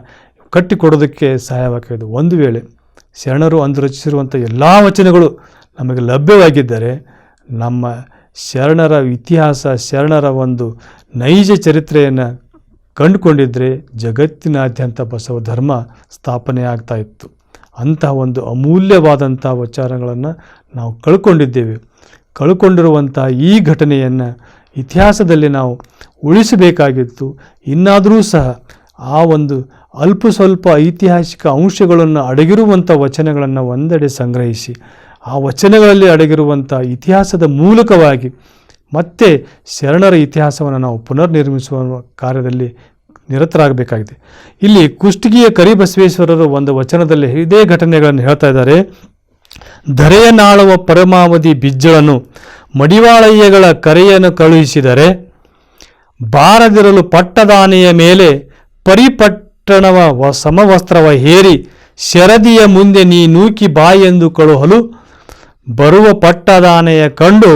[SPEAKER 1] ಕಟ್ಟಿಕೊಡೋದಕ್ಕೆ ಸಹಾಯವಾಗಿದೆ ಒಂದು ವೇಳೆ ಶರಣರು ಅಂದು ರಚಿಸಿರುವಂಥ ಎಲ್ಲ ವಚನಗಳು ನಮಗೆ ಲಭ್ಯವಾಗಿದ್ದರೆ ನಮ್ಮ ಶರಣರ ಇತಿಹಾಸ, ಶರಣರ ಒಂದು ನೈಜ ಚರಿತ್ರೆಯನ್ನು ಕಂಡುಕೊಂಡಿದ್ದರೆ ಜಗತ್ತಿನಾದ್ಯಂತ ಬಸವ ಧರ್ಮ ಸ್ಥಾಪನೆ ಆಗ್ತಾ ಇತ್ತು. ಅಂತಹ ಒಂದು ಅಮೂಲ್ಯವಾದಂಥ ವಿಚಾರಗಳನ್ನು ನಾವು ಕಳ್ಕೊಂಡಿದ್ದೇವೆ. ಕಳ್ಕೊಂಡಿರುವಂಥ ಈ ಘಟನೆಯನ್ನು ಇತಿಹಾಸದಲ್ಲಿ ನಾವು ಉಳಿಸಬೇಕಾಗಿತ್ತು. ಇನ್ನಾದರೂ ಸಹ ಆ ಒಂದು ಅಲ್ಪ ಸ್ವಲ್ಪ ಐತಿಹಾಸಿಕ ಅಂಶಗಳನ್ನು ಅಡಗಿರುವಂಥ ವಚನಗಳನ್ನು ಒಂದೆಡೆ ಸಂಗ್ರಹಿಸಿ. ಆ ವಚನಗಳಲ್ಲಿ ಅಡಗಿರುವಂಥ ಇತಿಹಾಸದ ಮೂಲಕವಾಗಿ ಮತ್ತೆ ಶರಣರ ಇತಿಹಾಸವನ್ನು ನಾವು ಪುನರ್ನಿರ್ಮಿಸುವ ಕಾರ್ಯದಲ್ಲಿ ನಿರತರಾಗಬೇಕಾಗಿದೆ. ಇಲ್ಲಿ ಕುಷ್ಟಗಿಯ ಕರಿಬಸವೇಶ್ವರರು ಒಂದು ವಚನದಲ್ಲಿ ಇದೇ ಘಟನೆಗಳನ್ನು ಹೇಳ್ತಾ ಇದ್ದಾರೆ. ಧರೆಯ ನಾಳುವ ಪರಮಾವಧಿ ಬಿಜ್ಜಳನ್ನು ಮಡಿವಾಳಯ್ಯಗಳ ಕರೆಯನ್ನು ಕಳುಹಿಸಿದರೆ ಬಾರದಿರಲು ಪಟ್ಟದಾನೆಯ ಮೇಲೆ ಪರಿಪಟ್ಟಣವ ವ ಸಮವಸ್ತ್ರವ ಹೇರಿ ಶರದಿಯ ಮುಂದೆ ನೀ ನೂಕಿ ಬಾಯೆಂದು ಕಳುಹಲು ಬರುವ ಪಟ್ಟದಾನೆಯ ಕಂಡು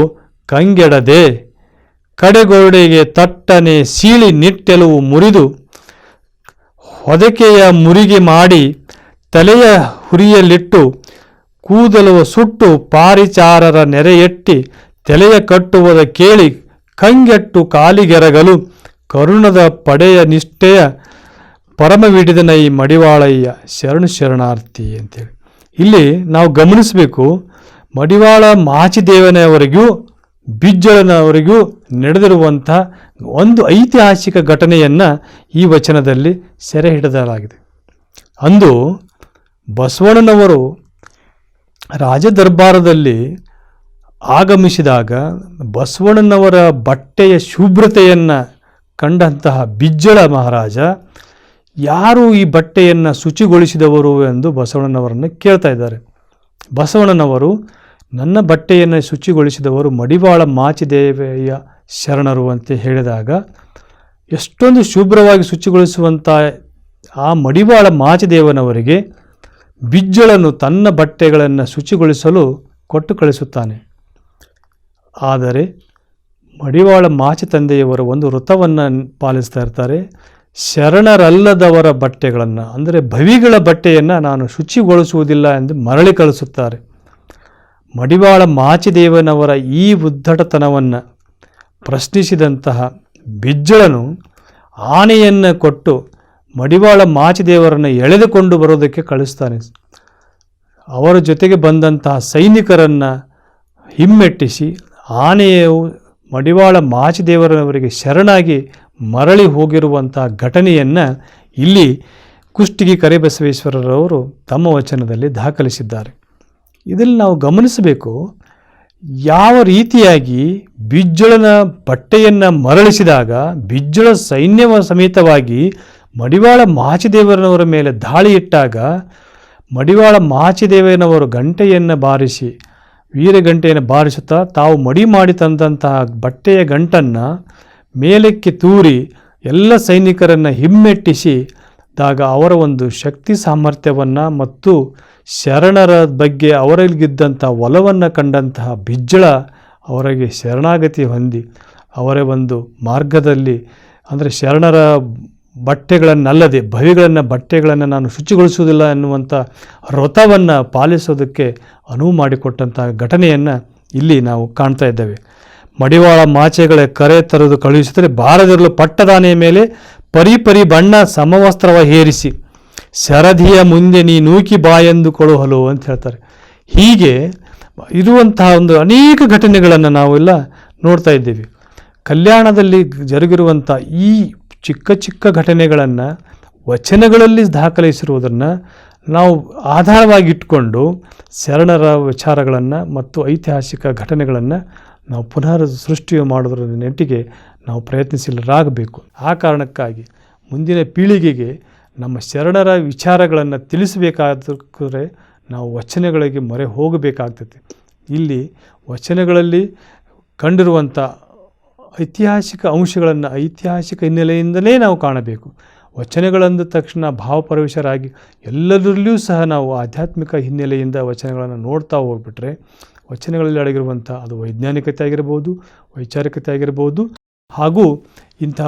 [SPEAKER 1] ಕಂಗೆಡದೆ ಕಡೆಗೋಡೆಗೆ ತಟ್ಟನೆ ಸೀಳಿ ನಿಟ್ಟೆಲುವು ಮುರಿದು ಹೊದಕೆಯ ಮುರಿಗೆ ಮಾಡಿ ತಲೆಯ ಹುರಿಯಲ್ಲಿಟ್ಟು ಕೂದಲು ಸುಟ್ಟು ಪಾರಿಚಾರರ ನೆರೆಯೆಟ್ಟಿ ತಲೆಯ ಕಟ್ಟುವುದ ಕೇಳಿ ಕಂಗೆಟ್ಟು ಕಾಲಿಗೆರಗಲು ಕರುಣದ ಪಡೆಯ ನಿಷ್ಠೆಯ ಪರಮವಿಡಿದನ ಈ ಮಡಿವಾಳಯ್ಯ ಶರಣ ಶರಣಾರ್ಥಿ ಅಂತೇಳಿ. ಇಲ್ಲಿ ನಾವು ಗಮನಿಸಬೇಕು, ಮಡಿವಾಳ ಮಾಚಿದೇವನವರೆಗೂ, ಬಿಜ್ಜಳನವರೆಗೂ ನಡೆದಿರುವಂಥ ಒಂದು ಐತಿಹಾಸಿಕ ಘಟನೆಯನ್ನು ಈ ವಚನದಲ್ಲಿ ಸೆರೆ ಹಿಡಿದಲಾಗಿದೆ. ಅಂದು ಬಸವಣ್ಣನವರು ರಾಜ ದರ್ಬಾರದಲ್ಲಿ ಆಗಮಿಸಿದಾಗ ಬಸವಣ್ಣನವರ ಬಟ್ಟೆಯ ಶುಭ್ರತೆಯನ್ನು ಕಂಡಂತಹ ಬಿಜ್ಜಳ ಮಹಾರಾಜ ಯಾರು ಈ ಬಟ್ಟೆಯನ್ನು ಶುಚಿಗೊಳಿಸಿದವರು ಎಂದು ಬಸವಣ್ಣನವರನ್ನು ಕೇಳ್ತಾ ಇದ್ದಾರೆ. ಬಸವಣ್ಣನವರು, ನನ್ನ ಬಟ್ಟೆಯನ್ನು ಶುಚಿಗೊಳಿಸಿದವರು ಮಡಿವಾಳ ಮಾಚಿದೇವೆಯ ಶರಣರು ಅಂತ ಹೇಳಿದಾಗ, ಎಷ್ಟೊಂದು ಶುಭ್ರವಾಗಿ ಶುಚಿಗೊಳಿಸುವಂಥ ಆ ಮಡಿವಾಳ ಮಾಚಿದೇವನವರಿಗೆ ಬಿಜ್ಜಳನ್ನು ತನ್ನ ಬಟ್ಟೆಗಳನ್ನು ಶುಚಿಗೊಳಿಸಲು ಕೊಟ್ಟು ಕಳಿಸುತ್ತಾನೆ. ಆದರೆ ಮಡಿವಾಳ ಮಾಚಿ ತಂದೆಯವರು ಒಂದು ವೃತವನ್ನು ಪಾಲಿಸ್ತಾ ಇರ್ತಾರೆ. ಶರಣರಲ್ಲದವರ ಬಟ್ಟೆಗಳನ್ನು, ಅಂದರೆ ಭವಿಗಳ ಬಟ್ಟೆಯನ್ನು ನಾನು ಶುಚಿಗೊಳಿಸುವುದಿಲ್ಲ ಎಂದು ಮರಳಿ ಕಳಿಸುತ್ತಾರೆ. ಮಡಿವಾಳ ಮಾಚಿದೇವನವರ ಈ ಉದ್ದಟತನವನ್ನು ಪ್ರಶ್ನಿಸಿದಂತಹ ಬಿಜ್ಜಳನು ಆನೆಯನ್ನು ಕೊಟ್ಟು ಮಡಿವಾಳ ಮಾಚಿದೇವರನ್ನು ಎಳೆದುಕೊಂಡು ಬರೋದಕ್ಕೆ ಕಳಿಸ್ತಾನೆ. ಅವರ ಜೊತೆಗೆ ಬಂದಂತಹ ಸೈನಿಕರನ್ನು ಹಿಮ್ಮೆಟ್ಟಿಸಿ ಆನೆಯು ಮಡಿವಾಳ ಮಾಚಿದೇವರವರಿಗೆ ಶರಣಾಗಿ ಮರಳಿ ಹೋಗಿರುವಂಥ ಘಟನೆಯನ್ನು ಇಲ್ಲಿ ಕುಷ್ಟಗಿ ಕರಿಬಸವೇಶ್ವರರವರು ತಮ್ಮ ವಚನದಲ್ಲಿ ದಾಖಲಿಸಿದ್ದಾರೆ. ಇದರಲ್ಲಿ ನಾವು ಗಮನಿಸಬೇಕು, ಯಾವ ರೀತಿಯಾಗಿ ಬಿಜ್ಜಳನ ಬಟ್ಟೆಯನ್ನು ಮರಳಿಸಿದಾಗ, ಬಿಜ್ಜಳ ಸೈನ್ಯವ ಸಮೇತವಾಗಿ ಮಡಿವಾಳ ಮಹಾಚಿದೇವರನವರ ಮೇಲೆ ದಾಳಿ ಇಟ್ಟಾಗ, ಮಡಿವಾಳ ಮಾಚಿದೇವನವರು ಗಂಟೆಯನ್ನು ಬಾರಿಸಿ, ವೀರಗಂಟೆಯನ್ನು ಬಾರಿಸುತ್ತಾ ತಾವು ಮಡಿ ಮಾಡಿ ತಂದಂತಹ ಬಟ್ಟೆಯ ಗಂಟನ್ನು ಮೇಲಕ್ಕೆ ತೂರಿ ಎಲ್ಲ ಸೈನಿಕರನ್ನು ಹಿಮ್ಮೆಟ್ಟಿಸಿ ದಾಗ ಅವರ ಒಂದು ಶಕ್ತಿ ಸಾಮರ್ಥ್ಯವನ್ನು ಮತ್ತು ಶರಣರ ಬಗ್ಗೆ ಅವರಲ್ಲಿಗಿದ್ದಂಥ ಒಲವನ್ನು ಕಂಡಂತಹ ಬಿಜ್ಜಳ ಅವರಿಗೆ ಶರಣಾಗತಿ ಹೊಂದಿ, ಅವರ ಒಂದು ಮಾರ್ಗದಲ್ಲಿ, ಅಂದರೆ ಶರಣರ ಬಟ್ಟೆಗಳನ್ನಲ್ಲದೆ ಭವಿಗಳನ್ನು ಬಟ್ಟೆಗಳನ್ನು ನಾನು ಶುಚಿಗೊಳಿಸುವುದಿಲ್ಲ ಎನ್ನುವಂಥ ವ್ರತವನ್ನು ಪಾಲಿಸೋದಕ್ಕೆ ಅನುವು ಮಾಡಿಕೊಟ್ಟಂತಹ ಘಟನೆಯನ್ನು ಇಲ್ಲಿ ನಾವು ಕಾಣ್ತಾ ಇದ್ದೇವೆ. ಮಡಿವಾಳ ಮಾಚೆಗಳ ಕರೆ ತರದು ಕಳುಹಿಸಿದರೆ ಬಾರದಿರಲು ಪಟ್ಟದಾನೆಯ ಮೇಲೆ ಪರಿ ಪರಿ ಬಣ್ಣ ಸಮವಸ್ತ್ರವ ಹೇರಿಸಿ ಸರದಿಯ ಮುಂದೆ ನೀ ನೂಕಿ ಬಾಯೆಂದು ಕೊಳುಹಲು ಅಂತ ಹೇಳ್ತಾರೆ. ಹೀಗೆ ಇರುವಂತಹ ಒಂದು ಅನೇಕ ಘಟನೆಗಳನ್ನು ನಾವೆಲ್ಲ ನೋಡ್ತಾ ಇದ್ದೀವಿ. ಕಲ್ಯಾಣದಲ್ಲಿ ಜರುಗಿರುವಂಥ ಈ ಚಿಕ್ಕ ಚಿಕ್ಕ ಘಟನೆಗಳನ್ನು, ವಚನಗಳಲ್ಲಿ ದಾಖಲಿಸಿರುವುದನ್ನು ನಾವು ಆಧಾರವಾಗಿ ಇಟ್ಕೊಂಡು ಶರಣರ ವಿಚಾರಗಳನ್ನು ಮತ್ತು ಐತಿಹಾಸಿಕ ಘಟನೆಗಳನ್ನು ನಾವು ಪುನಃ ಸೃಷ್ಟಿ ಮಾಡೋದ್ರ ನೆಟ್ಟಿಗೆ ನಾವು ಪ್ರಯತ್ನಿಸಲರಾಗಬೇಕು ಆ ಕಾರಣಕ್ಕಾಗಿ ಮುಂದಿನ ಪೀಳಿಗೆಗೆ ನಮ್ಮ ಶರಣರ ವಿಚಾರಗಳನ್ನು ತಿಳಿಸಬೇಕಾದ್ರೆ ನಾವು ವಚನಗಳಿಗೆ ಮೊರೆ ಹೋಗಬೇಕಾಗ್ತದೆ. ಇಲ್ಲಿ ವಚನಗಳಲ್ಲಿ ಕಂಡಿರುವಂಥ ಐತಿಹಾಸಿಕ ಅಂಶಗಳನ್ನು ಐತಿಹಾಸಿಕ ಹಿನ್ನೆಲೆಯಿಂದಲೇ ನಾವು ಕಾಣಬೇಕು. ವಚನಗಳಂದ ತಕ್ಷಣ ಭಾವಪರವಶರಾಗಿ ಎಲ್ಲದರಲ್ಲಿಯೂ ಸಹ ನಾವು ಆಧ್ಯಾತ್ಮಿಕ ಹಿನ್ನೆಲೆಯಿಂದ ವಚನಗಳನ್ನು ನೋಡ್ತಾ ಹೋಗ್ಬಿಟ್ರೆ ವಚನಗಳಲ್ಲಿ ಅಡಗಿರುವಂಥ ಅದು ವೈಜ್ಞಾನಿಕತೆ ಆಗಿರ್ಬೋದು, ವೈಚಾರಿಕತೆ ಆಗಿರ್ಬೋದು, ಹಾಗೂ ಇಂಥ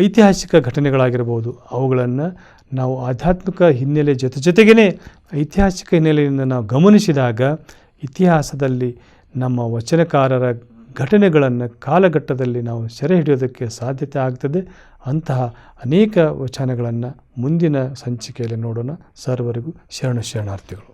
[SPEAKER 1] ಐತಿಹಾಸಿಕ ಘಟನೆಗಳಾಗಿರ್ಬೋದು. ಅವುಗಳನ್ನು ನಾವು ಆಧ್ಯಾತ್ಮಿಕ ಹಿನ್ನೆಲೆ ಜೊತೆ ಜೊತೆಗೇ ಐತಿಹಾಸಿಕ ಹಿನ್ನೆಲೆಯಿಂದ ನಾವು ಗಮನಿಸಿದಾಗ ಇತಿಹಾಸದಲ್ಲಿ ನಮ್ಮ ವಚನಕಾರರ ಘಟನೆಗಳನ್ನು ಕಾಲಘಟ್ಟದಲ್ಲಿ ನಾವು ಸೆರೆ ಹಿಡಿಯೋದಕ್ಕೆ ಸಾಧ್ಯತೆ ಆಗ್ತದೆ. ಅಂತಹ ಅನೇಕ ವಚನಗಳನ್ನು ಮುಂದಿನ ಸಂಚಿಕೆಯಲ್ಲಿ ನೋಡೋಣ. ಸರ್ವರಿಗೂ ಶರಣ ಶರಣಾರ್ಥಿಗಳು.